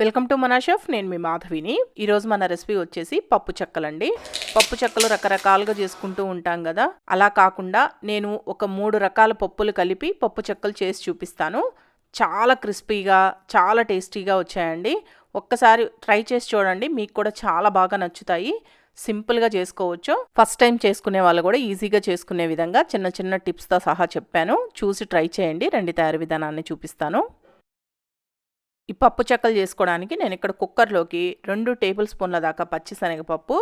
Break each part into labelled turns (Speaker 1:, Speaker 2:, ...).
Speaker 1: Welcome to మన chef నేను మీ మాధవిని. ఈరోజు మన రెసిపీ వచ్చేసి పప్పు చెక్కలండి. పప్పు చెక్కలు రకరకాలుగా చేసుకుంటూ ఉంటాం కదా. అలా కాకుండా నేను ఒక మూడు రకాల పప్పులు కలిపి పప్పు చెక్కలు చేసి చూపిస్తాను. చాలా క్రిస్పీగా చాలా టేస్టీగా వచ్చాయండి. ఒక్కసారి ట్రై చేసి చూడండి మీకు కూడా చాలా బాగా నచ్చుతాయి. సింపుల్గా చేసుకోవచ్చు. ఫస్ట్ టైం చేసుకునే వాళ్ళు కూడా ఈజీగా చేసుకునే విధంగా చిన్న చిన్న టిప్స్తో సహా చెప్పాను. చూసి ట్రై చేయండి రండి తయారీ విధానాన్ని చూపిస్తాను. ఈ పప్పు చెక్కలు చేసుకోవడానికి నేను ఇక్కడ కుక్కర్లోకి రెండు టేబుల్ స్పూన్ల దాకా పచ్చిశనగపప్పు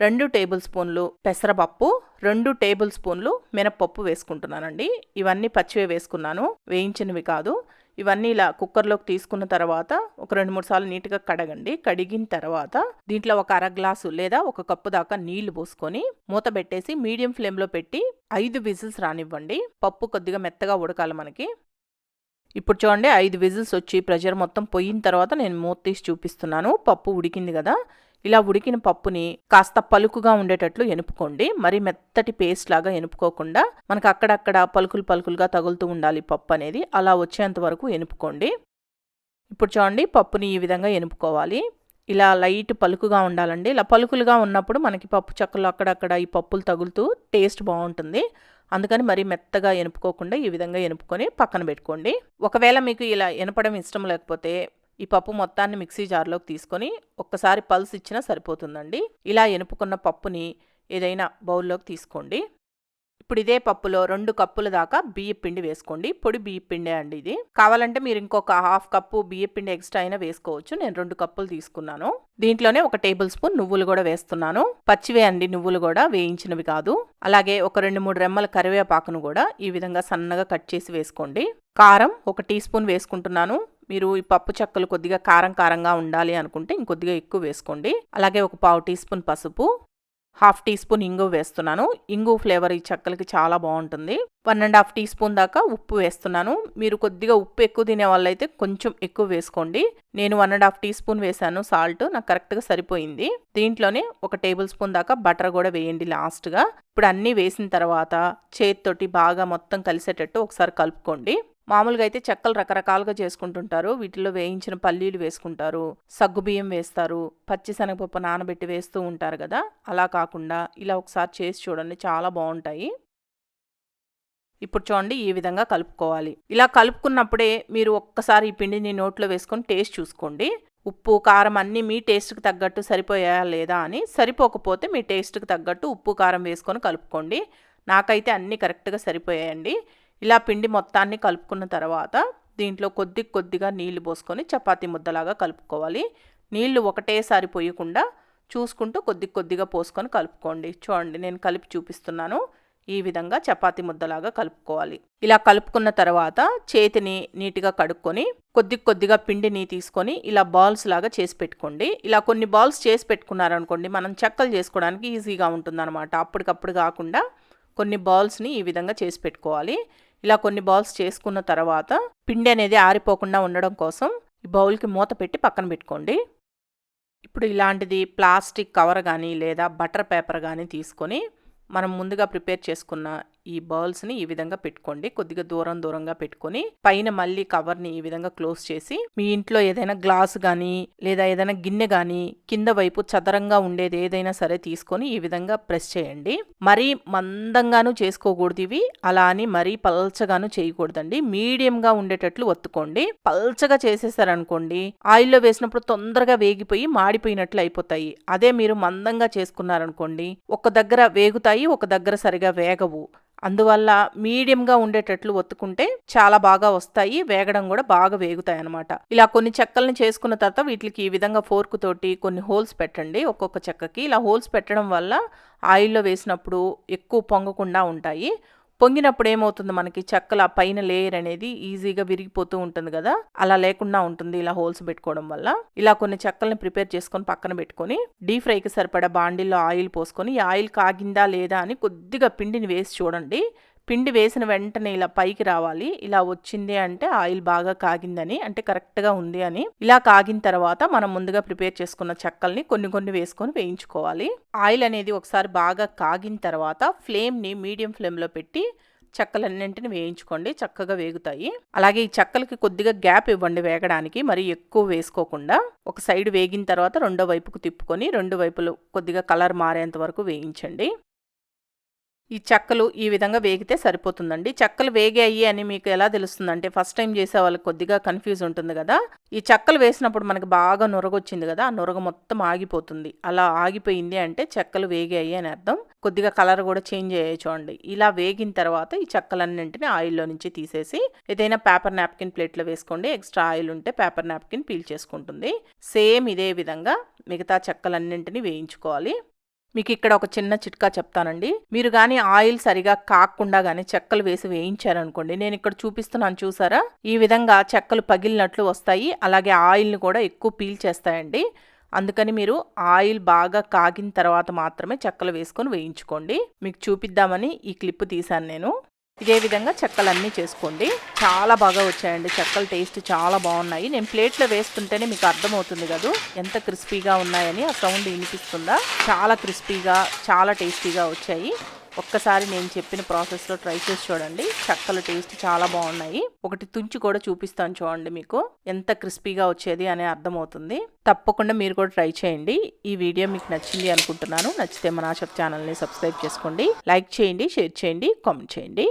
Speaker 1: రెండు టేబుల్ స్పూన్లు పెసరపప్పు రెండు టేబుల్ స్పూన్లు మినప్పప్పు వేసుకుంటున్నానండి. ఇవన్నీ పచ్చివే వేసుకున్నాను. వేయించినవి కాదు. ఇవన్నీ ఇలా కుక్కర్లోకి తీసుకున్న తర్వాత ఒక రెండు మూడు సార్లు నీట్గా కడగండి. కడిగిన తర్వాత దీంట్లో ఒక అర గ్లాసు లేదా ఒక కప్పు దాకా నీళ్ళు పోసుకొని మూత పెట్టేసి మీడియం ఫ్లేమ్లో పెట్టి ఐదు విజిల్స్ రానివ్వండి. పప్పు కొద్దిగా మెత్తగా ఉడకాలి మనకి. ఇప్పుడు చూడండి ఐదు విజిల్స్ వచ్చి ప్రెషర్ మొత్తం పోయిన తర్వాత నేను మూత తీసి చూపిస్తున్నాను. పప్పు ఉడికింది కదా? ఇలా ఉడికిన పప్పుని కాస్త పలుకుగా ఉండేటట్లు ఎనుపుకోండి. మరి మెత్తటి పేస్ట్ లాగా ఎనుపుకోకుండా మనకు అక్కడక్కడ పలుకులు పలుకులుగా తగులుతూ ఉండాలి పప్పు అనేది. అలా వచ్చేంత వరకు ఎనుపుకోండి. ఇప్పుడు చూడండి పప్పుని ఈ విధంగా ఎనుపుకోవాలి. ఇలా లైట్ పలుకుగా ఉండాలండి. ఇలా పలుకులుగా ఉన్నప్పుడు మనకి పప్పు చెక్కలు అక్కడక్కడ ఈ పప్పులు తగులుతూ టేస్ట్ బాగుంటుంది. అందుకని మరీ మెత్తగా ఎనుపుకోకుండా ఈ విధంగా ఎనుపుకొని పక్కన పెట్టుకోండి. ఒకవేళ మీకు ఇలా ఎనపడం ఇష్టం లేకపోతే ఈ పప్పు మొత్తాన్ని మిక్సీ జార్లోకి తీసుకొని ఒక్కసారి పల్స్ ఇచ్చినా సరిపోతుందండి. ఇలా ఎనుపుకున్న పప్పుని ఏదైనా బౌల్లోకి తీసుకోండి. ఇప్పుడు ఇదే పప్పులో రెండు కప్పుల దాకా బియ్య పిండి వేసుకోండి. పొడి బియ్య పిండే అండి ఇది. కావాలంటే మీరు ఇంకొక హాఫ్ కప్పు బియ్య పిండి ఎక్స్ట్రా అయినా వేసుకోవచ్చు. నేను రెండు కప్పులు తీసుకున్నాను. దీంట్లోనే ఒక టేబుల్ స్పూన్ నువ్వులు కూడా వేస్తున్నాను. పచ్చివే అండి నువ్వులు కూడా వేయించినవి కాదు. అలాగే ఒక రెండు మూడు రెమ్మల కరివేపాకును కూడా ఈ విధంగా సన్నగా కట్ చేసి వేసుకోండి. కారం ఒక టీ స్పూన్ వేసుకుంటున్నాను. మీరు ఈ పప్పు చెక్కలు కొద్దిగా కారం కారంగా ఉండాలి అనుకుంటే ఇంకొద్దిగా ఎక్కువ వేసుకోండి. అలాగే ఒక పావు టీ స్పూన్ పసుపు. హాఫ్ టీ స్పూన్ ఇంగు వేస్తున్నాను. ఇంగు ఫ్లేవర్ ఈ చెక్కలకి చాలా బాగుంటుంది. One and half teaspoon దాకా ఉప్పు వేస్తున్నాను. మీరు కొద్దిగా ఉప్పు ఎక్కువ తినే వాళ్ళైతే కొంచెం ఎక్కువ వేసుకోండి. నేను one and half teaspoon వేసాను సాల్ట్ నాకు కరెక్ట్గా సరిపోయింది. దీంట్లోనే ఒక టేబుల్ స్పూన్ దాకా బటర్ కూడా వేయండి లాస్ట్గా. ఇప్పుడు అన్నీ వేసిన తర్వాత చేతితోటి బాగా మొత్తం కలిసేటట్టు ఒకసారి కలుపుకోండి. మామూలుగా అయితే చెక్కలు రకరకాలుగా చేసుకుంటుంటారు. వీటిలో వేయించిన పల్లీలు వేసుకుంటారు. సగ్గుబియ్యం వేస్తారు. పచ్చిశనగపప్పు నానబెట్టి వేస్తూ ఉంటారు కదా? అలా కాకుండా ఇలా ఒకసారి చేసి చూడండి. చాలా బాగుంటాయి. ఇప్పుడు చూడండి ఈ విధంగా కలుపుకోవాలి. ఇలా కలుపుకున్నప్పుడే మీరు ఒక్కసారి ఈ పిండిని నోట్లో వేసుకొని టేస్ట్ చూసుకోండి. ఉప్పు కారం అన్నీ మీ టేస్ట్కి తగ్గట్టు సరిపోయాయా లేదా అని సరిపోకపోతే మీ టేస్ట్కి తగ్గట్టు ఉప్పు కారం వేసుకొని కలుపుకోండి. నాకైతే అన్నీ కరెక్ట్గా సరిపోయాయండి. ఇలా పిండి మొత్తాన్ని కలుపుకున్న తర్వాత దీంట్లో కొద్ది కొద్దిగా నీళ్ళు పోసుకొని చపాతి ముద్దలాగా కలుపుకోవాలి. నీళ్ళు ఒకటేసారి పోయకుండా చూసుకుంటూ కొద్ది కొద్దిగా పోసుకొని కలుపుకోండి. చూడండి నేను కలిపి చూపిస్తున్నాను. ఈ విధంగా చపాతి ముద్దలాగా కలుపుకోవాలి. ఇలా కలుపుకున్న తర్వాత చేతిని నీట్గా కడుక్కొని కొద్ది కొద్దిగా పిండిని తీసుకొని ఇలా బాల్స్ లాగా చేసి పెట్టుకోండి. ఇలా కొన్ని బాల్స్ చేసి పెట్టుకున్నారనుకోండి మనం చెక్కలు చేసుకోవడానికి ఈజీగా ఉంటుందన్నమాట. అప్పటికప్పుడు కాకుండా కొన్ని బాల్స్ని ఈ విధంగా చేసి పెట్టుకోవాలి. ఇలా కొన్ని బాల్స్ చేసుకున్న తర్వాత పిండి అనేది ఆరిపోకుండా ఉండడం కోసం ఈ బౌల్కి మూత పెట్టి పక్కన పెట్టుకోండి. ఇప్పుడు ఇలాంటిది ప్లాస్టిక్ కవర్ కానీ లేదా బటర్ పేపర్ కానీ తీసుకొని మనం ముందుగా ప్రిపేర్ చేసుకున్న ఈ బౌల్స్ని ఈ విధంగా పెట్టుకోండి. కొద్దిగా దూరం దూరంగా పెట్టుకొని పైన మళ్ళీ కవర్ని ఈ విధంగా క్లోజ్ చేసి మీ ఇంట్లో ఏదైనా గ్లాస్ కానీ లేదా ఏదైనా గిన్నె కానీ కింద వైపు చదరంగా ఉండేది ఏదైనా సరే తీసుకొని ఈ విధంగా ప్రెస్ చేయండి. మరీ మందంగాను చేసుకోకూడదు ఇవి. అలా అని మరీ పల్చగాను చేయకూడదండి. మీడియంగా ఉండేటట్లు ఒత్తుకోండి. పల్చగా చేసేసారనుకోండి ఆయిల్లో వేసినప్పుడు తొందరగా వేగిపోయి మాడిపోయినట్లు అయిపోతాయి. అదే మీరు మందంగా చేసుకున్నారనుకోండి ఒక దగ్గర వేగుతాయి ఒక దగ్గర సరిగా వేగవు. అందువల్ల మీడియంగా ఉండేటట్లు ఒత్తుకుంటే చాలా బాగా వస్తాయి వేగడం కూడా బాగా వేగుతాయి అనమాట ఇలా కొన్ని చెక్కలను చేసుకున్న తర్వాత వీటికి ఈ విధంగా ఫోర్క్ తోటి కొన్ని హోల్స్ పెట్టండి ఒక్కొక్క చెక్కకి. ఇలా హోల్స్ పెట్టడం వల్ల ఆయిల్లో వేసినప్పుడు ఎక్కువ పొంగకుండా ఉంటాయి. పొంగినప్పుడు ఏమవుతుంది మనకి? చెక్కల పైన లేయర్ అనేది ఈజీగా విరిగిపోతూ ఉంటుంది కదా? అలా లేకుండా ఉంటుంది ఇలా హోల్స్ పెట్టుకోవడం వల్ల. ఇలా కొన్ని చెక్కల్ని ప్రిపేర్ చేసుకొని పక్కన పెట్టుకొని డీప్ ఫ్రైకి సరిపడా బాండిల్లో ఆయిల్ పోసుకొని ఈ ఆయిల్ కాగిందా లేదా అని కొద్దిగా పిండిని వేసి చూడండి. పిండి వేసిన వెంటనే ఇలా పైకి రావాలి. ఇలా వచ్చింది అంటే ఆయిల్ బాగా కాగిందని అంటే కరెక్ట్గా ఉంది అని. ఇలా కాగిన తర్వాత మనం ముందుగా ప్రిపేర్ చేసుకున్న చెక్కల్ని కొన్ని కొన్ని వేసుకొని వేయించుకోవాలి. ఆయిల్ అనేది ఒకసారి బాగా కాగిన తర్వాత ఫ్లేమ్ని మీడియం ఫ్లేమ్లో పెట్టి చెక్కలన్నింటిని వేయించుకోండి. చక్కగా వేగుతాయి. అలాగే ఈ చెక్కలకి కొద్దిగా గ్యాప్ ఇవ్వండి వేగడానికి. మరి ఎక్కువ వేసుకోకుండా ఒక సైడ్ వేగిన తర్వాత రెండో వైపుకు తిప్పుకొని రెండు వైపులు కొద్దిగా కలర్ మారేంత వరకు వేయించండి. ఈ చెక్కలు ఈ విధంగా వేగితే సరిపోతుందండి. చెక్కలు వేగాయి అని మీకు ఎలా తెలుస్తుందంటే ఫస్ట్ టైం చేసే వాళ్ళకి కొద్దిగా కన్ఫ్యూజ్ ఉంటుంది కదా. ఈ చెక్కలు వేసినప్పుడు మనకి బాగా నొరగొచ్చింది కదా ఆ నొరగ మొత్తం ఆగిపోతుంది. అలా ఆగిపోయింది అంటే చెక్కలు వేగాయి అని అర్థం. కొద్దిగా కలర్ కూడా చేంజ్ అయ్యాయి చూడండి. ఇలా వేగిన తర్వాత ఈ చెక్కలన్నింటినీ ఆయిల్లో నుంచి తీసేసి ఏదైనా పేపర్ నాప్కిన్ ప్లేట్లో వేసుకోండి. ఎక్స్ట్రా ఆయిల్ ఉంటే పేపర్ నాప్కిన్ పీల్ చేసుకుంటుంది. సేమ్ ఇదే విధంగా మిగతా చెక్కలన్నింటినీ వేయించుకోవాలి. మీకు ఇక్కడ ఒక చిన్న చిట్కా చెప్తానండి. మీరు కానీ ఆయిల్ సరిగా కాకుండా కానీ చెక్కలు వేసి వేయించారనుకోండి నేను ఇక్కడ చూపిస్తున్నాను చూసారా? ఈ విధంగా చెక్కలు పగిలినట్లు వస్తాయి అలాగే ఆయిల్ని కూడా ఎక్కువ పీల్ చేస్తాయండి. అందుకని మీరు ఆయిల్ బాగా కాగిన తర్వాత మాత్రమే చెక్కలు వేసుకొని వేయించుకోండి. మీకు చూపిద్దామని ఈ క్లిప్ తీశాను నేను. ఇదే విధంగా చెక్కలన్నీ చేసుకోండి. చాలా బాగా వచ్చాయండి. చెక్కల టేస్ట్ చాలా బాగున్నాయి. నేను ప్లేట్లో వేస్తుంటేనే మీకు అర్థమవుతుంది కదా. ఎంత క్రిస్పీగా ఉన్నాయని ఆ సౌండ్ వినిపిస్తుందా? చాలా క్రిస్పీగా చాలా టేస్టీగా వచ్చాయి. ఒక్కసారి నేను చెప్పిన ప్రాసెస్లో ట్రై చేసి చూడండి. చెక్కల టేస్ట్ చాలా బాగున్నాయి. ఒకటి తుంచి కూడా చూపిస్తాను చూడండి మీకు. ఎంత క్రిస్పీగా వచ్చేది అనే అర్థమవుతుంది. తప్పకుండా మీరు కూడా ట్రై చేయండి. ఈ వీడియో మీకు నచ్చింది అనుకుంటున్నాను. నచ్చితే మన ఛానల్ని సబ్స్క్రైబ్ చేసుకోండి. లైక్ చేయండి షేర్ చేయండి కామెంట్ చేయండి.